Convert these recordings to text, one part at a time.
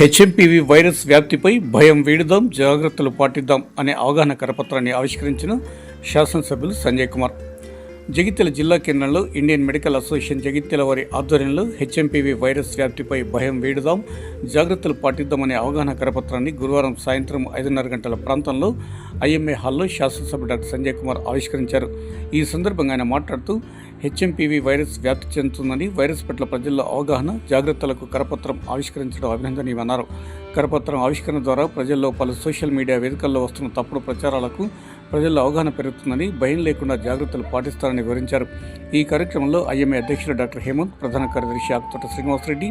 HMPV virus వ్యాప్తిపై భయం వీడుదాం జాగ్రత్తలు పాటిద్దాం అనే అవగాహన కరపత్రాన్ని ఆవిష్కరించిన శాసనసభ్యులు సంజయ్ కుమార్. జగిత్యాల జిల్లా కేంద్రంలో ఇండియన్ మెడికల్ అసోసియేషన్ జగిత్యాల వారి ఆధ్వర్యంలో హెచ్ఎంపీవీ వైరస్ వ్యాప్తిపై భయం వీడుదాం జాగ్రత్తలు పాటిద్దాం అనే అవగాహన కరపత్రాన్ని గురువారం సాయంత్రం ఐదున్నర గంటల ప్రాంతంలో ఐఎంఏ హాల్లో శాసనసభ్యుడు డాక్టర్ సంజయ్ కుమార్ ఆవిష్కరించారు. ఈ సందర్భంగా ఆయన మాట్లాడుతూ హెచ్ఎంపీవీ వైరస్ వ్యాప్తి చెందుతుందని వైరస్ పట్ల ప్రజల్లో అవగాహన జాగ్రత్తలకు కరపత్రం ఆవిష్కరించడం అభినందనీయమన్నారు కరపత్రం ఆవిష్కరణ ద్వారా ప్రజల్లో పలు సోషల్ మీడియా వేదికల్లో వస్తున్న తప్పుడు ప్రచారాలకు ప్రజల్లో అవగాహన పెరుగుతుందని భయం లేకుండా జాగ్రత్తలు పాటిస్తారని వివరించారు. ఈ కార్యక్రమంలో ఐఎంఏ అధ్యక్షుడు డాక్టర్ హేమంత్ ప్రధాన కార్యదర్శి ఆకుతోట శ్రీనివాసరెడ్డి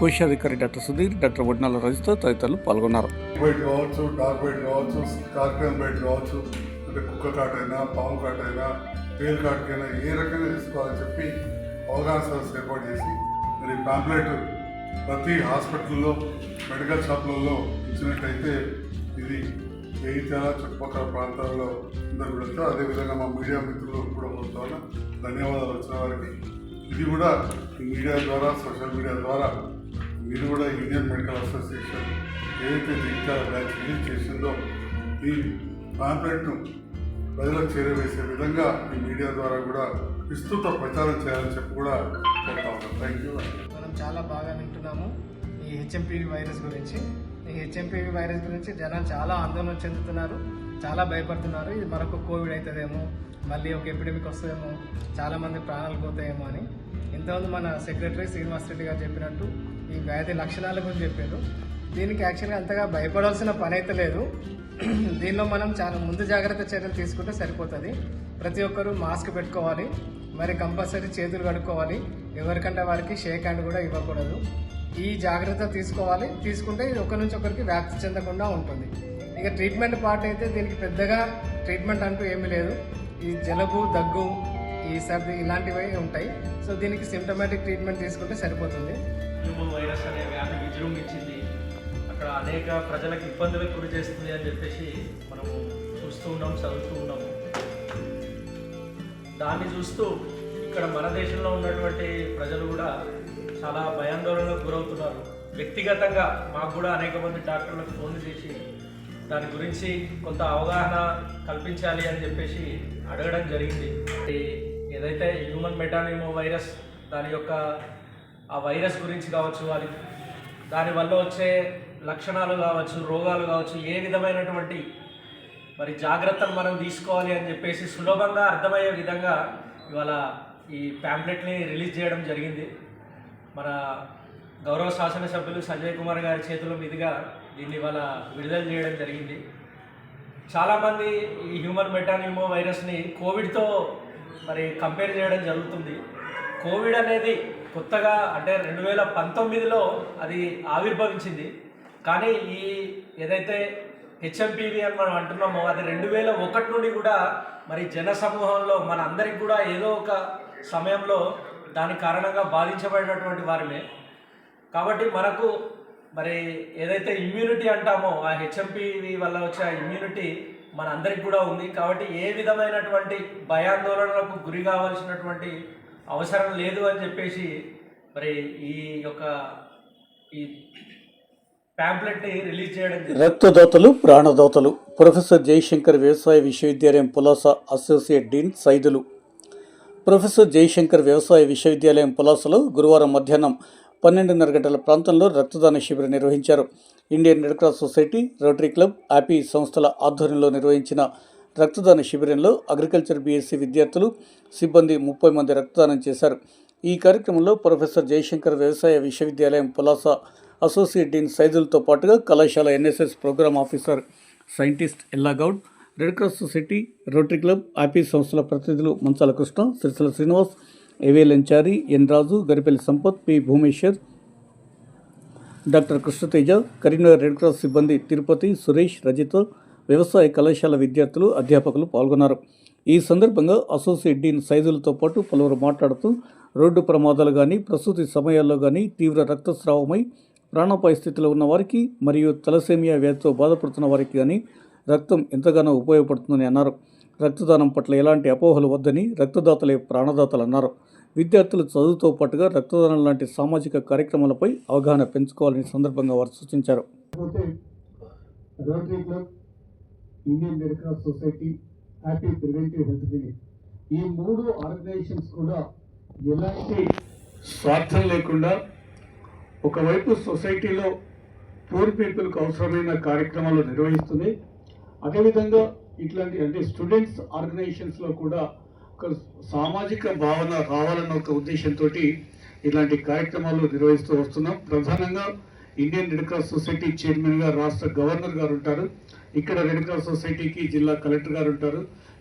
కోశాధికారి డాక్టర్ సుధీర్ డాక్టర్ వడ్నాల రజిత తదితరులు పాల్గొన్నారు. అంటే కుక్క కాటైనా పాము కాటైనా పేరు కార్డుకైనా ఏ రకంగా తీసుకోవాలని చెప్పి అవగాహన సదస్సు ఏర్పాటు చేసి మరి పాంప్లెట్ ప్రతి హాస్పిటల్లో మెడికల్ షాపులలో ఇచ్చినట్లయితే ఇది జగిత్యాల చుట్టుపక్కల ప్రాంతాల్లో అందరూ వెళ్తారు అదేవిధంగా మా మీడియా మిత్రులు కూడా కోరుతాను ధన్యవాదాలు వచ్చిన వారికి. ఇది కూడా ఈ మీడియా ద్వారా సోషల్ మీడియా ద్వారా మీరు కూడా ఇండియన్ మెడికల్ అసోసియేషన్ ఏదైతే జగిత్యాల బ్రాంచ్ రిలీజ్ చేసిందో ఈ పాంప్లెట్ను ప్రజలకు చేరవేసే విధంగా ఈ మీడియా ద్వారా కూడా విస్తృత ప్రచారం చేయాలని చెప్పి కూడా కోరుతా ఉన్నాం. థ్యాంక్ యూ మనం చాలా బాగా వింటున్నాము ఈ హెచ్ఎంపీవి వైరస్ గురించి. ఈ హెచ్ఎంపీవి వైరస్ గురించి జనాలు చాలా ఆందోళన చెందుతున్నారు చాలా భయపడుతున్నారు. ఇది మరొక కోవిడ్ అవుతుందేమో మళ్ళీ ఒక ఎపిడమిక్ వస్తుందేమో చాలామంది ప్రాణాలు పోతాయేమో అని. ఇంతకుముందు మన సెక్రటరీ శ్రీనివాస్ రెడ్డి గారు చెప్పినట్టు ఈ వ్యాధి లక్షణాల గురించి చెప్పారు. దీనికి యాక్చువల్గా అంతగా భయపడాల్సిన పని అయితే లేదు. దీనిలో మనం చాలా ముందు జాగ్రత్త చర్యలు తీసుకుంటే సరిపోతుంది. ప్రతి ఒక్కరూ మాస్క్ పెట్టుకోవాలి. మరి కంపల్సరీ చేతులు కడుక్కోవాలి. ఎవరికంటే వారికి షేక్ హ్యాండ్ కూడా ఇవ్వకూడదు. ఈ జాగ్రత్త తీసుకోవాలి. తీసుకుంటే ఇది ఒకరి నుంచి ఒకరికి వ్యాప్తి చెందకుండా ఉంటుంది. ఇక ట్రీట్మెంట్ పార్ట్ అయితే దీనికి పెద్దగా ట్రీట్మెంట్ అంటూ ఏమీ లేదు. ఈ జలుబు దగ్గు ఈ సర్ది ఇలాంటివి ఉంటాయి. సో దీనికి సిమ్టమాటిక్ ట్రీట్మెంట్ తీసుకుంటే సరిపోతుంది. హ్యూమన్ వైరస్ అనే వ్యాధి విజృంభించింది. అక్కడ అనేక ప్రజలకు ఇబ్బందులకు గురి చేస్తుంది అని చెప్పేసి మనము చూస్తూ ఉన్నాం చదువుతూ ఉన్నాము దాన్ని చూస్తూ ఇక్కడ మన దేశంలో ఉన్నటువంటి ప్రజలు కూడా చాలా భయాందోళనకు గురవుతున్నారు. వ్యక్తిగతంగా మాకు కూడా అనేక మంది డాక్టర్లకు ఫోన్ చేసి దాని గురించి కొంత అవగాహన కల్పించాలి అని చెప్పేసి అడగడం జరిగింది. ఏదైతే హ్యూమన్ మెటానిమో వైరస్ దాని యొక్క ఆ వైరస్ గురించి కావచ్చు అది దానివల్ల వచ్చే లక్షణాలు కావచ్చు రోగాలు కావచ్చు ఏ విధమైనటువంటి మరి జాగ్రత్తలు మనం తీసుకోవాలి అని చెప్పేసి సులభంగా అర్థమయ్యే విధంగా ఇవాళ ఈ ప్యాంప్లెట్ని రిలీజ్ చేయడం జరిగింది. మన గౌరవ శాసనసభ్యులు సంజయ్ కుమార్ గారి చేతుల మీదుగా దీన్ని ఇవాళ విడుదల చేయడం జరిగింది. చాలామంది ఈ హ్యూమన్ మెటానిమో వైరస్ని కోవిడ్తో మరి కంపేర్ చేయడం జరుగుతుంది. కోవిడ్ అనేది కొత్తగా అంటే రెండు వేల పంతొమ్మిదిలో అది ఆవిర్భవించింది. కానీ ఈ ఏదైతే హెచ్ఎంపీవి అని మనం అంటున్నామో అది రెండు వేల ఒకటి నుండి కూడా మరి జన సమూహంలో మన అందరికి కూడా ఏదో ఒక సమయంలో దాని కారణంగా బాధించబడినటువంటి వారిమే. కాబట్టి మనకు మరి ఏదైతే ఇమ్యూనిటీ అంటామో ఆ హెచ్ఎంపీవి వల్ల వచ్చే ఆ ఇమ్యూనిటీ మన అందరికి కూడా ఉంది. కాబట్టి ఏ విధమైనటువంటి భయాందోళనలకు గురి కావాల్సినటువంటి అవసరం లేదు అని చెప్పేసి మరి ఈ యొక్క ఈ ప్యాంప్లెట్ని రిలీజ్ చేయడం రక్తదాతలు ప్రాణదాతలు ప్రొఫెసర్ జయశంకర్ వ్యవసాయ విశ్వవిద్యాలయం Pulasa associate dean Saidulu. Professor Jayashankar వ్యవసాయ విశ్వవిద్యాలయం పులాసలో గురువారం మధ్యాహ్నం పన్నెండున్నర గంటల ప్రాంతంలో రక్తదాన శిబిరం నిర్వహించారు. Indian red cross society rotary club happy సంస్థల ఆధ్వర్యంలో నిర్వహించిన రక్తదాన శిబిరంలో అగ్రికల్చర్ బీఎస్సీ విద్యార్థులు సిబ్బంది ముప్పై మంది రక్తదానం చేశారు. ఈ కార్యక్రమంలో ప్రొఫెసర్ జయశంకర్ వ్యవసాయ విశ్వవిద్యాలయం పులాస అసోసియేట్ డీన్ సైదులతో పాటుగా కళాశాల NSS programme officer scientist Ella Goud red cross society rotary club happy సంస్థల ప్రతినిధులు Manchala Krishna Sirisala Srinivas ఏవేల్ N Raju Garipelli Sampath P Bhumeshwar doctor Krishna Teja Karimnagar red cross సిబ్బంది తిరుపతి సురేష్ రజిత వ్యవసాయ కళాశాల విద్యార్థులు అధ్యాపకులు పాల్గొన్నారు. ఈ సందర్భంగా అసోసియేట్ డీన్ సైజులతో పాటు పలువురు మాట్లాడుతూ రోడ్డు ప్రమాదాలు కానీ ప్రసూతి సమయాల్లో కానీ తీవ్ర రక్తస్రావమై ప్రాణాపాయ స్థితిలో ఉన్న వారికి మరియు తలసేమియా వ్యాధితో బాధపడుతున్న వారికి కానీ రక్తం ఎంతగానో ఉపయోగపడుతుందని అన్నారు. రక్తదానం పట్ల ఎలాంటి అపోహలు వద్దని రక్తదాతలే ప్రాణదాతలు అన్నారు. విద్యార్థులు చదువుతో పాటుగా రక్తదానం లాంటి సామాజిక కార్యక్రమాలపై అవగాహన పెంచుకోవాలని సందర్భంగా వారు సూచించారు. Rotary club Indian red cross society happy preventive health clinic. ఈ మూడు ఆర్గనైజేషన్స్ కూడా ఎలాంటి స్వార్థం లేకుండా ఒకవైపు సొసైటీలో పూర్ పీపుల్కి అవసరమైన కార్యక్రమాలు నిర్వహిస్తుంది. అదేవిధంగా ఇట్లాంటి అంటే స్టూడెంట్స్ ఆర్గనైజేషన్స్లో కూడా ఒక సామాజిక భావన రావాలన్న ఒక ఉద్దేశంతో ఇలాంటి కార్యక్రమాలు నిర్వహిస్తూ వస్తున్నాం. ప్రధానంగా ఇండియన్ రెడ్ క్రాస్ సొసైటీ చైర్మన్గా రాష్ట్ర గవర్నర్ గారు ఉంటారు. ఇక్కడ రెడ్ క్రాస్ సొసైటీకి జిల్లా కలెక్టర్ గారు ఉంటారు.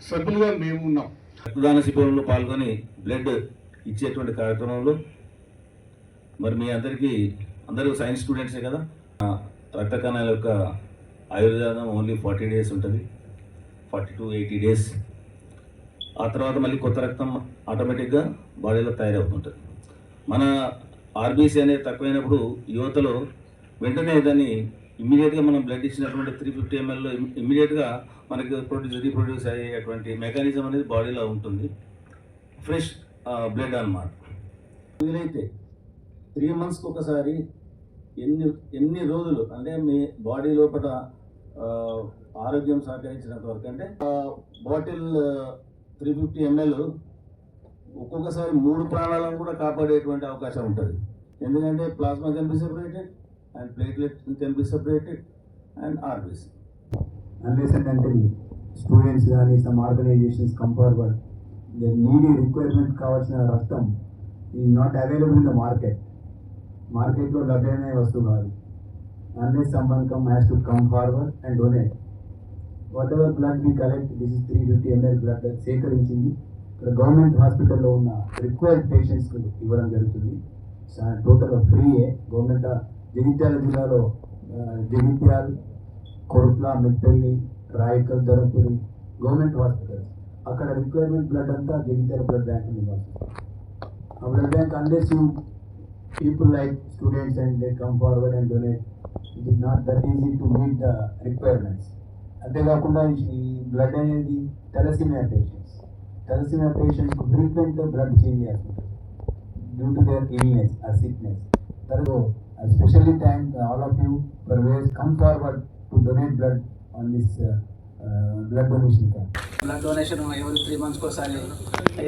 సభ్యులుగా మేము ఉన్నాం. రక్తదాన శిబిరంలో పాల్గొని బ్లడ్ ఇచ్చేటువంటి కార్యక్రమంలో మరి మీ అందరికీ అందరూ సైన్స్ స్టూడెంట్సే కదా? రక్త కణాల యొక్క ఆయుర్వేదం ఓన్లీ ఫార్టీ డేస్ ఉంటుంది. Forty to eighty days. ఆ తర్వాత మళ్ళీ కొత్త రక్తం ఆటోమేటిక్గా బాడీలో తయారవుతుంటుంది. మన ఆర్బీసీ అనేది తక్కువైనప్పుడు యువతలో వెంటనే దాన్ని ఇమ్మీడియట్గా మనం బ్లడ్ ఇచ్చినటువంటి త్రీ ఫిఫ్టీ ఎంఎల్లో ఇమ్మీడియట్గా మనకి ప్రొడ్యూస్ రీప్రొడ్యూస్ అయ్యేటువంటి మెకానిజం అనేది బాడీలో ఉంటుంది. ఫ్రెష్ బ్లడ్ అనమాట వీలైతే త్రీ మంత్స్కి ఒకసారి ఎన్ని ఎన్ని రోజులు అంటే మీ బాడీ లోపల ఆరోగ్యం సహకరించినంత వరకు అంటే బాటిల్ త్రీ ఫిఫ్టీ ఎంఎల్ ఒక్కొక్కసారి మూడు ప్రాణాలను కూడా కాపాడేటువంటి అవకాశం ఉంటుంది. ఎందుకంటే plasma can be separated and platelet can be separated and RBC. Unless and అంటే స్టూడెంట్స్ కానీ some organisations come needy requirement కావాల్సిన రక్తం is not available in the market మార్కెట్లో లభ్యమయ్యే వస్తువు కాదు. అన్లెస్ సంబంధం has to come forward and donate whatever blood me collect this is three fifty ML blood సేకరించింది. ఇక్కడ గవర్నమెంట్ హాస్పిటల్లో ఉన్న రిక్వైర్డ్ పేషెంట్స్కి ఇవ్వడం జరుగుతుంది. టోటల్ ఫ్రీయే గవర్నమెంట్ జగిత్యాల జిల్లాలో జగిత్యాల్ కొరుట్ల మెట్పల్లి రాయకల్ ధరపురి గవర్నమెంట్ హాస్పిటల్స్. అక్కడ రిక్వైర్మెంట్ బ్లడ్ అంతా జగిత్యాల బ్లడ్ బ్యాంక్ ఇవ్వాలి ఆ blood bank unless you people like students and they come forward and donate it is not that easy to meet the requirements అంతేకాకుండా ఈ బ్లడ్ అనేది thalassaemia patients thalassaemia పేషెంట్స్కు frequent blood change చేస్తుంటారు. Due to their illness ఆ sickness తర్వాత I specially thank all of you for was come forward to donate blood on this blood donation blood donation ఎవరి three మంత్స్కి ఒకసారి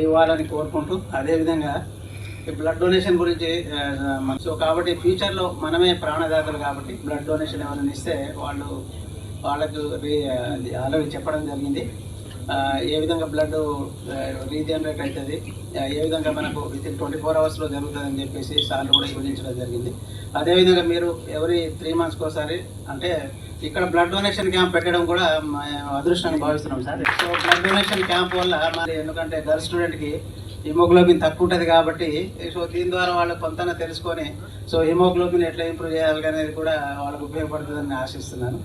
ఇవ్వాలని కోరుకుంటూ అదేవిధంగా ఈ బ్లడ్ డొనేషన్ గురించి మన- సో కాబట్టి ఫ్యూచర్లో మనమే ప్రాణదాతలు కాబట్టి బ్లడ్ డొనేషన్ ఎవరైనా ఇస్తే వాళ్ళు వాళ్ళకు ఆల్రెడీ చెప్పడం జరిగింది. ఏ విధంగా బ్లడ్ రీజనరేట్ అవుతుంది ఏ విధంగా మనకు విత్ ఇన్ ట్వంటీ ఫోర్ అవర్స్లో జరుగుతుందని చెప్పేసి సార్లు కూడా వివరించడం జరిగింది. అదేవిధంగా మీరు ఎవరి త్రీ మంత్స్కి ఒకసారి అంటే ఇక్కడ బ్లడ్ డొనేషన్ క్యాంప్ పెట్టడం కూడా మా అదృష్టంగా భావిస్తున్నాం sir. So blood donation camp వల్ల మరి ఎందుకంటే గర్ల్ స్టూడెంట్కి హిమోగ్లోబిన్ తక్కువ ఉంటుంది కాబట్టి సో దీని ద్వారా వాళ్ళు కొంత తెలుసుకొని సో హిమోగ్లోబిన్ ఎట్లా ఇంప్రూవ్ చేయాలి అనేది కూడా వాళ్ళకు ఉపయోగపడుతుందని ఆశిస్తున్నాను.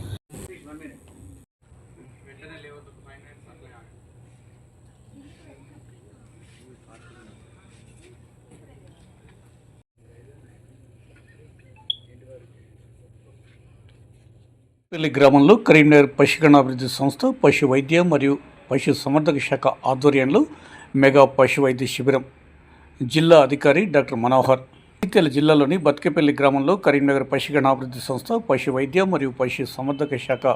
పెళ్ళి గ్రామంలో కరీంనగర్ పశుగణాభివృద్ధి సంస్థ పశు వైద్య మరియు పశు సంవర్ధక శాఖ ఆధ్వర్యంలో మెగా పశు వైద్య శిబిరం. జిల్లా అధికారి డాక్టర్ మనోహర్ జగిత్యాల జిల్లాలోని బతికేపల్లి గ్రామంలో కరీంనగర్ పశుగణాభివృద్ధి సంస్థ పశు వైద్య మరియు పశు సంవర్ధక శాఖ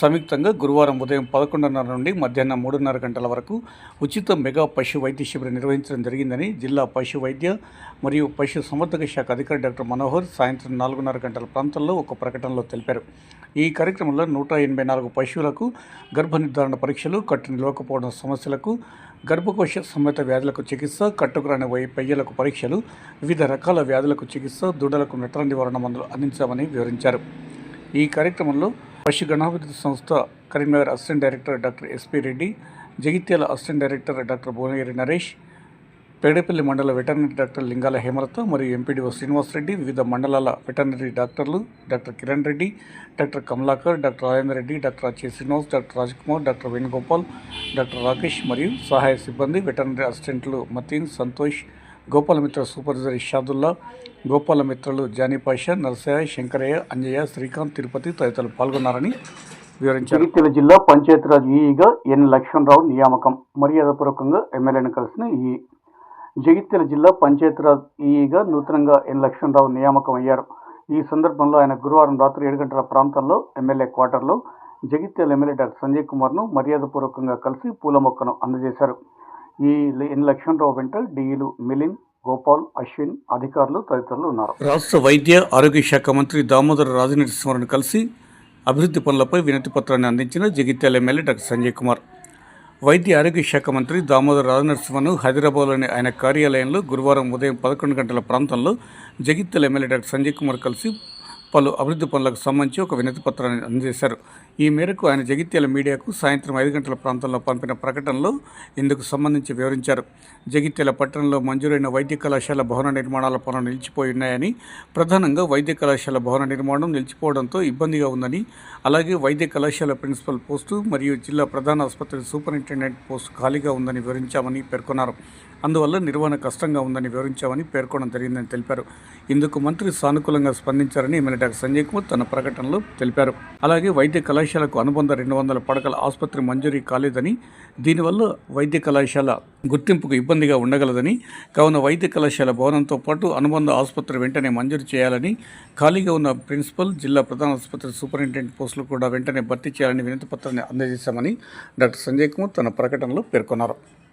సంయుక్తంగా గురువారం ఉదయం పదకొండున్నర నుండి మధ్యాహ్నం మూడున్నర గంటల వరకు ఉచిత మెగా పశు వైద్య శిబిరం నిర్వహించడం జరిగిందని జిల్లా పశు వైద్య మరియు పశు సంవర్ధక శాఖ అధికారి డాక్టర్ మనోహర్ సాయంత్రం నాలుగున్నర గంటల ప్రాంతంలో ఒక ప్రకటనలో తెలిపారు. ఈ కార్యక్రమంలో నూట ఎనభై నాలుగు పశువులకు గర్భ నిర్ధారణ పరీక్షలు కట్టు నిలవకపోవడం సమస్యలకు గర్భకోశ సమేత వ్యాధులకు చికిత్స కట్టుకురాని వై పెయ్యలకు పరీక్షలు వివిధ రకాల వ్యాధులకు చికిత్స దూడలకు నటన నివారణ మందులు అందించామని వివరించారు. ఈ కార్యక్రమంలో పశు గణాభివృద్ధి సంస్థ Karimnagar assistant director doctor SP Reddy Jagtial assistant director doctor Bhuvanagiri Naresh Pedapalli మండల వెటర్నరీ డాక్టర్ లింగాల హేమలత మరియు ఎంపీడీఓ శ్రీనివాసరెడ్డి వివిధ మండలాల వెటర్నరీ డాక్టర్లు doctor Kiran Reddy doctor Kamalakar doctor Rajender Reddy doctor Acche Srinivas doctor Rajkumar doctor Venugopal doctor Rakesh మరియు సహాయ సిబ్బంది veterinary అసిస్టెంట్లు Mateen Santosh Gopalamitra supervisor Ishadullah గోపాలమిత్రులు జానీ పాషా నరసయ్య శంకరయ్య అంజయ్య శ్రీకాంత్ తిరుపతి తదితరులు పాల్గొన్నారని వివరించారు. జగిత్యాల జిల్లా పంచాయతీరాజ్ ఈఈగా ఎన్ లక్ష్మణరావు నియామకం మర్యాదపూర్వకంగా ఎమ్మెల్యేను కలిసిన ఈ జగిత్యాల జిల్లా పంచాయతీరాజ్ ఈఈగా నూతనంగా ఎన్ లక్ష్మణరావు నియామకం అయ్యారు ఈ సందర్భంలో ఆయన గురువారం రాత్రి ఏడు గంటల ప్రాంతంలో ఎమ్మెల్యే క్వార్టర్లో జగిత్యాల ఎమ్మెల్యే డాక్టర్ సంజయ్ కుమార్ను మర్యాదపూర్వకంగా కలిసి పూల మొక్కను అందజేశారు. ఈ ఎన్ లక్ష్మణరావు వెంట డిఈలు మిలిన్ గోపాల్ అశ్విన్ అధికారులు తదితరులు ఉన్నారు. రాష్ట్ర వైద్య ఆరోగ్య శాఖ మంత్రి దామోదర రాజనరసింహను కలిసి అభివృద్ధి పనులపై వినతి పత్రాన్ని అందించిన జగిత్యాల ఎమ్మెల్యే డాక్టర్ సంజయ్ కుమార్. వైద్య ఆరోగ్య శాఖ మంత్రి దామోదర రాజనరసింహను హైదరాబాద్లోని ఆయన కార్యాలయంలో గురువారం ఉదయం పదకొండు గంటల ప్రాంతంలో జగిత్యాల ఎమ్మెల్యే డాక్టర్ సంజయ్ కుమార్ కలిసి పలు అభివృద్ధి పనులకు సంబంధించి ఒక వినతి పత్రాన్ని అందజేశారు. ఈ మేరకు ఆయన జగిత్యాల మీడియాకు సాయంత్రం ఐదు గంటల ప్రాంతంలో పంపిన ప్రకటనలో ఇందుకు సంబంధించి వివరించారు. జగిత్యాల పట్టణంలో మంజూరైన వైద్య కళాశాల భవన నిర్మాణాల పనులు నిలిచిపోయి ఉన్నాయని ప్రధానంగా వైద్య కళాశాల భవన నిర్మాణం నిలిచిపోవడంతో ఇబ్బందిగా ఉందని అలాగే వైద్య కళాశాల ప్రిన్సిపల్ పోస్టు మరియు జిల్లా ప్రధాన ఆసుపత్రి సూపరింటెండెంట్ పోస్టు ఖాళీగా ఉందని వివరించామని పేర్కొన్నారు. అందువల్ల నిర్వహణ కష్టంగా ఉందని వివరించామని పేర్కొనడం జరిగిందని తెలిపారు. ఇందుకు మంత్రి సానుకూలంగా స్పందించారని ఎమ్మెల్యే డాక్టర్ సంజయ్ కుమార్ తన ప్రకటనలో తెలిపారు. అలాగే వైద్య కళాశాలకు అనుబంధ రెండు వందల పడకల ఆసుపత్రి మంజూరీ కాలేదని దీనివల్ల వైద్య కళాశాల గుర్తింపుకు ఇబ్బందిగా ఉండగలదని కావున వైద్య కళాశాల భవనంతో పాటు అనుబంధ ఆసుపత్రి వెంటనే మంజూరు చేయాలని ఖాళీగా ఉన్న ప్రిన్సిపల్ జిల్లా ప్రధాన ఆసుపత్రి సూపరింటెండెంట్ పోస్టులు కూడా వెంటనే భర్తీ చేయాలని వినతి పత్రాన్ని అందజేశామని డాక్టర్ సంజయ్ కుమార్ తన ప్రకటనలో పేర్కొన్నారు.